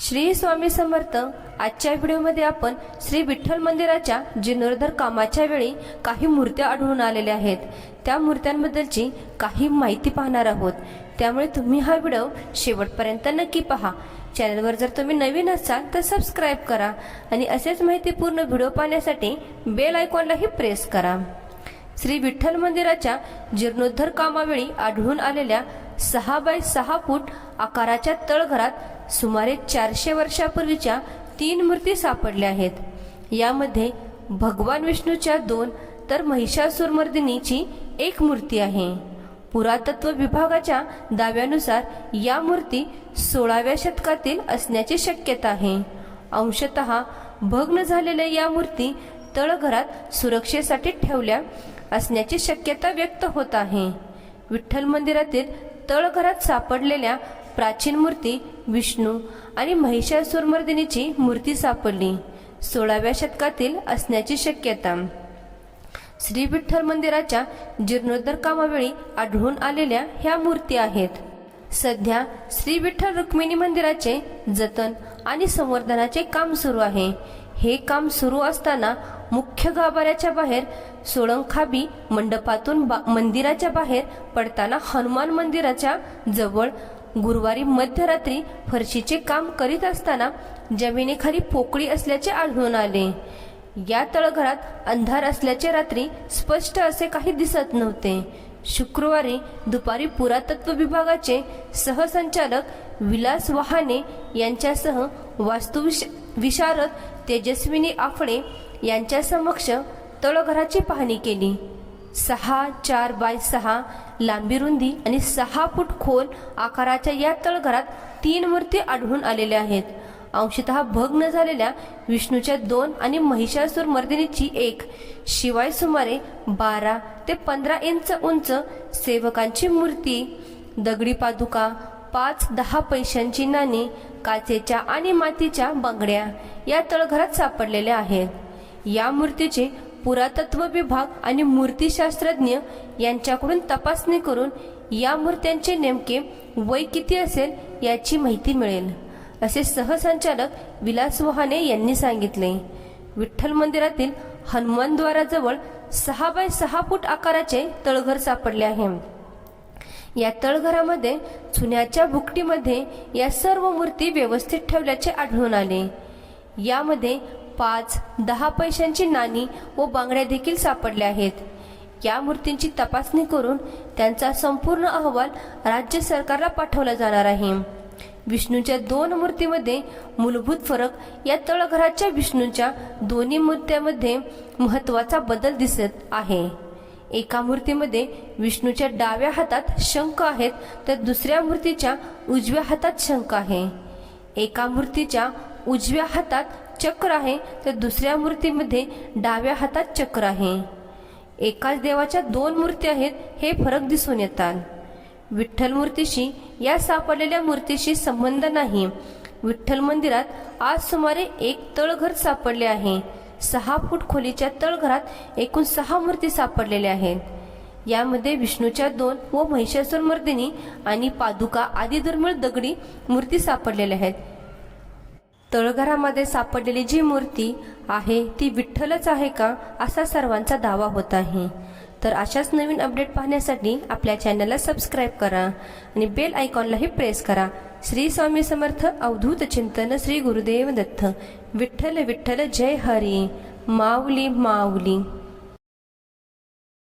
श्री स्वामी समर्थ आजच्या व्हिडिओमध्ये आपण श्री विठ्ठल मंदिराच्या जीर्णोद्धार कामाच्या वेळी काही मूर्त्या आढळून आलेल्या आहेत. त्या मूर्त्यांबद्दलची काही माहिती पाहणार आहोत. त्यामुळे तुम्ही हा व्हिडिओ शेवटपर्यंत नक्की पहा. चॅनलवर जर तुम्ही नवीन असाल तर सबस्क्राईब करा आणि असेच माहितीपूर्ण व्हिडिओ पाहण्यासाठी बेल आयकॉनलाही प्रेस करा. श्री विठ्ठल मंदिराच्या जीर्णोद्धार कामावेळी आढळून आलेल्या सहा बाय सहा फूट आकाराच्या तळघरात सुमारे चारशे वर्षापूर्वीच्या तीन मूर्ती सापडल्या आहेत. यामध्ये भगवान विष्णूच्या दोन तर महिषासुरमर्दिनीची एक मूर्ती आहे. पुरातत्व विभागाच्या दाव्यानुसार या मूर्ती सोळाव्या शतकातील असण्याची शक्यता आहे. अंशतः भग्न झालेल्या या मूर्ती तळघरात सुरक्षेसाठी ठेवल्या असण्याची शक्यता व्यक्त होत आहे. विठ्ठल मंदिरातील तळघरात सापडलेल्या प्राचीन मूर्ती विष्णू आणि महिषासुरमर्दिनीची मूर्ती सापडली. सोळाव्या शतकातील असण्याची शक्यता. श्री विठ्ठल मंदिराच्या जीर्णोद्धार कामावेळी आढळून आलेल्या ह्या मूर्ती आहेत. सध्या श्री विठ्ठल रुक्मिणी मंदिराचे जतन आणि संवर्धनाचे काम सुरू आहे. हे काम सुरू असताना मुख्य गाभाऱ्याच्या बाहेर सोळंखाबी मंडपातून बा मंदिराच्या बाहेर पडताना हनुमान मंदिराच्या जवळ गुरुवारी मध्यरात्री फरशीचे काम करीत असताना जमिनीखाली पोकळी असल्याचे आढळून आले. या तळघरात अंधार असल्याचे रात्री स्पष्ट असे काही दिसत नव्हते. शुक्रवारी दुपारी पुरातत्व विभागाचे सहसंचालक विलास वहाने यांच्यासह वास्तुविश विशारद तेजस्विनी आफळे यांच्या समक्ष तळघराची पाहणी केली. सहा चार बाय सहा लांबी रुंदी आणि सहा फूट खोल आकाराच्या या तळघरात तीन मूर्ती आढळून आलेल्या आहेत. अंशतः भग्न झालेल्या विष्णूच्या दोन आणि महिषासूर मर्दिनीची एक शिवाय सुमारे बारा ते पंधरा इंच उंच सेवकांची मूर्ती दगडी पादुका पाच दहा पैशांची नाणी काचेच्या आणि मातीच्या बांगड्या या तळघरात सापडलेल्या आहेत. या मूर्तीचे पुरातत्व विभाग आणि मूर्तिशास्त्रज्ञ यांच्याकडून तपासणी करून या मूर्त्यांचे नेमके वय किती असेल याची माहिती मिळेल असे सहसंचालक विलास वहाने यांनी सांगितले. विठ्ठल मंदिरातील हनुमानद्वाराजवळ सहा बाय सहा फूट आकाराचे तळघर सापडले आहे. या तळघरामध्ये चुन्याच्या भुकटीमध्ये या सर्व मूर्ती व्यवस्थित ठेवल्याचे आढळून आले. यामध्ये पाच दहा पैशांची नाणी व बांगड्या देखील सापडल्या आहेत. या मूर्तींची तपासणी करून त्यांचा संपूर्ण अहवाल राज्य सरकारला पाठवला जाणार आहे. विष्णूच्या दोन मूर्तीमध्ये मूलभूत फरक या तळघराच्या विष्णूच्या दोन्ही मूर्त्यामध्ये महत्त्वाचा बदल दिसत आहे. एका मूर्तीमध्ये विष्णूच्या डाव्या हातात शंख आहेत तर दुसऱ्या मूर्तीच्या उजव्या हातात शंख आहे. एका मूर्तीच्या उजव्या हातात चक्र आहे तर दुसऱ्या मूर्तीमध्ये डाव्या हातात चक्र आहे. एकाच देवाच्या दोन मूर्ती आहेत हे फरक दिसून येतात. विठ्ठल मूर्तीशी या सापडलेल्या मूर्तीशी संबंध नाही. विठ्ठल मंदिरात आज सुमारे एक तळघर सापडले आहे. सहा फूट खोलीच्या तळघरात एकूण सहा मूर्ती सापडलेल्या आहेत. यामध्ये विष्णूच्या दोन व महिषासूर मर्दिनी आणि पादुका आदी दुर्मिळ दगडी मूर्ती सापडलेल्या आहेत. तळघरामध्ये सापडलेली जी मूर्ती आहे ती विठ्ठलच आहे का असा सर्वांचा दावा होत आहे. तर अशाच नवीन अपडेट पाहण्यासाठी आपल्या चॅनलला सबस्क्राईब करा आणि बेल आयकॉनलाही प्रेस करा. श्री स्वामी समर्थ अवधूत चिंतन श्री गुरुदेव दत्त. विठ्ठल विठ्ठल जय हरी. माऊली माऊली.